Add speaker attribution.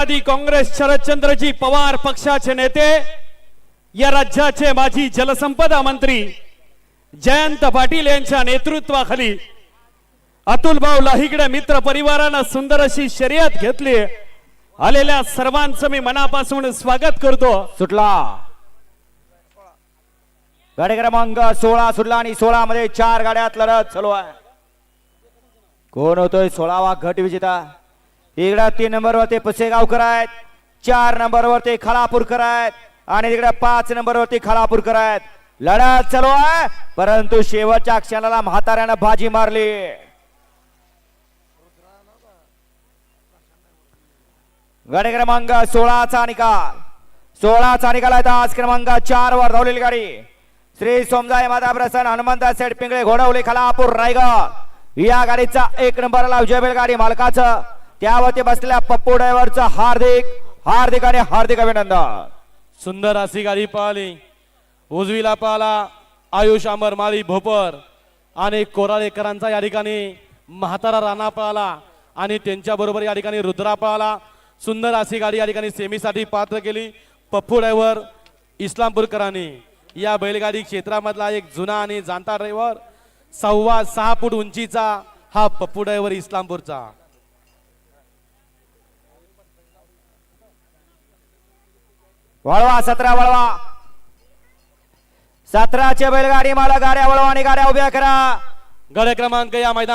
Speaker 1: राष्ट्रवादी काँग्रेस शरदचंद्रजी पवार पक्षाचे नेते या राज्याचे माजी जलसंपदा मंत्री जयंत पाटील यांच्या नेतृत्वाखाली अतुल भाऊ लाहिगडे मित्र परिवारानं सुंदर अशी शर्यत घेतली. आलेल्या सर्वांचं मी मनापासून स्वागत करतो.
Speaker 2: सुटला. गाडी क्रमांक सोळा सुटला आणि सोळा मध्ये चार गाड्यात लढत चालू आहे. कोण होतोय सोळावा गट विजेता? इकडं तीन नंबरवर ते पुसेगावकर आहेत चार नंबरवर ते खलापूरकर आहेत आणि तिकडे पाच नंबरवरती खलापूरकर आहेत लढा चालू आहे परंतु शेवटच्या क्षणाला म्हाताऱ्यानं बाजी मारली. गड क्रमांक सोळाचा निकाल. सोळाचा निकाल आहे आज क्रमांक चार वर धावलेली गाडी. श्री सोमजाय माता प्रसन्न हनुमंत सेठ पिंगळे घोडवली खलापूर रायगड. या गाडीचा एक नंबरला विजय गाडी मालकाचं. त्यावरती बसलेल्या पप्पू ड्रायव्हरचं हार्दिक हार्दिक आणि हार्दिक अभिनंदन.
Speaker 1: सुंदर अशी गाडी पळाली उजवीला पळाला आयुष अमर माळी भोपर आणि कोराळेकरांचा या ठिकाणी म्हातारा राणा पळाला आणि त्यांच्या बरोबर या ठिकाणी रुद्रा पळाला सुंदर अशी गाडी या ठिकाणी सेमीसाठी पात्र केली. पप्पू ड्रायव्हर इस्लामपूरकरांनी. या बैलगाडी क्षेत्रामधला एक जुना आणि जाणता ड्रायव्हर सव्वा सहा फूट उंचीचा हा पप्पू ड्रायव्हर इस्लामपूरचा.
Speaker 2: वळवा सतरा वळवा. सतराचे बैलगाडी मला गाड्या वळवा आणि गाड्या उभ्या करा.
Speaker 1: गड क्रमांक या मैदान